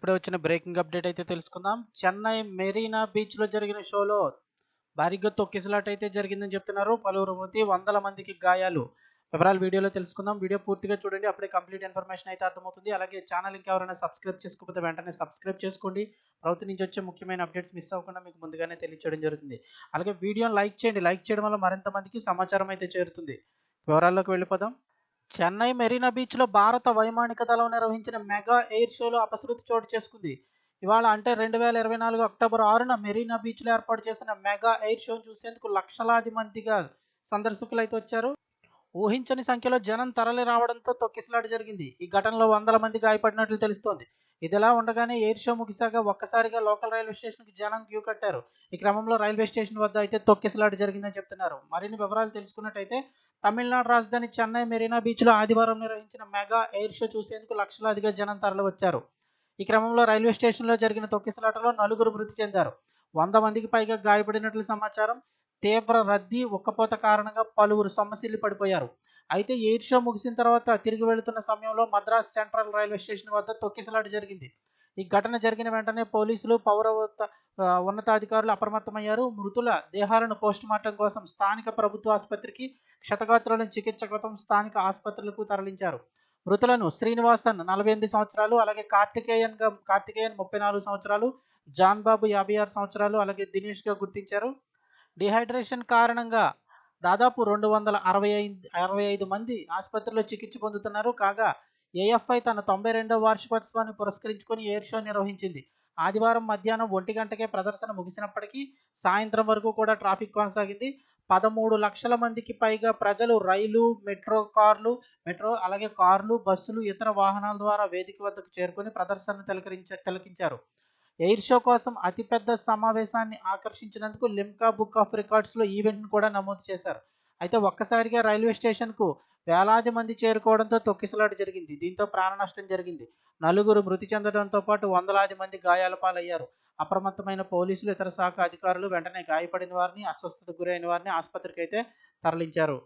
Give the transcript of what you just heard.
ఇప్పుడే వచ్చిన breaking update అయితే తెలుసుకుందాం. చెన్నై మెరీనా బీచ్లో జరిగిన షోలో భారీగా తొక్కిసలాట అయితే జరిగిందని చెప్తున్నారు. పలువురు మృతి వందల మందికి గాయాలు. వివరాలు వీడియోలో తెలుసుకుందాం. వీడియో పూర్తిగా చూడండి. అప్పుడే కంప్లీట్ ఇన్ఫర్మేషన్ అయితే అర్థమవుతుంది. అలాగే ఛానల్ ఇంకా ఎవరైనా సబ్స్క్రైబ్ చేసుకోకపోతే వెంటనే సబ్స్క్రైబ్ చేసుకోండి. ప్రభుత్వం నుంచి వచ్చే ముఖ్యమైన అప్డేట్స్ మిస్ అవ్వకుండా మీకు ముందుగానే తెలియచేయడం జరుగుతుంది. అలాగే వీడియోని లైక్ చేయండి. లైక్ చేయడం వల్ల మరింత మందికి సమాచారం అయితే చేరుతుంది. వివరాల్లోకి వెళ్ళిపోదాం. చెన్నై మెరీనా బీచ్లో భారత వైమానిక దళం నిర్వహించిన మెగా ఎయిర్ షోలో అపశృతి చోటు చేసుకుంది. ఇవాళ అంటే రెండు వేల ఇరవై నాలుగు అక్టోబర్ ఆరున మెరీనా బీచ్లో ఏర్పాటు చేసిన మెగా ఎయిర్ షోను చూసేందుకు లక్షలాది మందిగా సందర్శకులు అయితే వచ్చారు. ఊహించని సంఖ్యలో జనం తరలి రావడంతో తొక్కిసలాట జరిగింది. ఈ ఘటనలో వందల మంది గాయపడినట్లు తెలుస్తోంది. ఇదిలా ఉండగానే ఎయిర్ షో ముగిశాక ఒక్కసారిగా లోకల్ రైల్వే స్టేషన్కి జనం క్యూ కట్టారు. ఈ క్రమంలో రైల్వే స్టేషన్ వద్ద అయితే తొక్కిసలాట జరిగిందని చెప్తున్నారు. మరిన్ని వివరాలు తెలుసుకున్నట్టయితే తమిళనాడు రాజధాని చెన్నై మెరీనా బీచ్లో ఆదివారం నిర్వహించిన మెగా ఎయిర్ షో చూసేందుకు లక్షలాదిగా జనం తరలి వచ్చారు ఈ క్రమంలో రైల్వే స్టేషన్లో జరిగిన తొక్కిసలాటలో నలుగురు మృతి చెందారు. వంద మందికి పైగా గాయపడినట్లు సమాచారం. తీవ్ర రద్దీ ఉక్కపోత కారణంగా పలువురు సమస్యలు పడిపోయారు. అయితే ఎయిర్ షో ముగిసిన తర్వాత తిరిగి వెళుతున్న సమయంలో మద్రాస్ సెంట్రల్ రైల్వే స్టేషన్ వద్ద తొక్కిసలాట జరిగింది. ఈ ఘటన జరిగిన వెంటనే పోలీసులు పౌర ఉన్నతాధికారులు అప్రమత్తమయ్యారు. మృతుల దేహాలను పోస్టుమార్టం కోసం స్థానిక ప్రభుత్వ ఆసుపత్రికి క్షతగాత్రులను చికిత్స కోసం స్థానిక ఆసుపత్రులకు తరలించారు. మృతులను శ్రీనివాసన్ నలభై ఎనిమిది సంవత్సరాలు అలాగే కార్తికేయన్గా కార్తికేయన్ ముప్పై నాలుగు సంవత్సరాలు జాన్ బాబు యాభై ఆరు సంవత్సరాలు అలాగే దినేష్గా గుర్తించారు. డిహైడ్రేషన్ కారణంగా దాదాపు రెండు వందల అరవై ఐదు అరవై ఐదు మంది ఆసుపత్రిలో చికిత్స పొందుతున్నారు. కాగా ఏఎఫ్ఐ తన తొంభై రెండవ వార్షికోత్సవాన్ని పురస్కరించుకొని ఎయిర్ షో నిర్వహించింది? ఆదివారం మధ్యాహ్నం ఒంటి గంటకే ప్రదర్శన ముగిసినప్పటికీ సాయంత్రం వరకు కూడా ట్రాఫిక్ కొనసాగింది. పదమూడు లక్షల మందికి పైగా ప్రజలు రైలు మెట్రో కార్లు మెట్రో అలాగే కార్లు బస్సులు ఇతర వాహనాల ద్వారా వేదిక వద్దకు చేరుకొని ప్రదర్శనను తిలకరించ తిలకించారు. ఎయిర్ షో కోసం అతిపెద్ద సమావేశాన్ని ఆకర్షించినందుకు లిమ్కా బుక్ ఆఫ్ రికార్డ్స్లో ఈవెంట్ను కూడా నమోదు చేశారు. అయితే ఒక్కసారిగా రైల్వే స్టేషన్కు వేలాది మంది చేరుకోవడంతో తొక్కిసలాట జరిగింది. దీంతో ప్రాణ నష్టం జరిగింది. నలుగురు మృతి చెందడంతో పాటు వందలాది మంది గాయాల పాలయ్యారు. అప్రమత్తమైన పోలీసులు ఇతర శాఖ అధికారులు వెంటనే గాయపడిన వారిని అస్వస్థతకు గురైన వారిని ఆసుపత్రికి అయితే తరలించారు.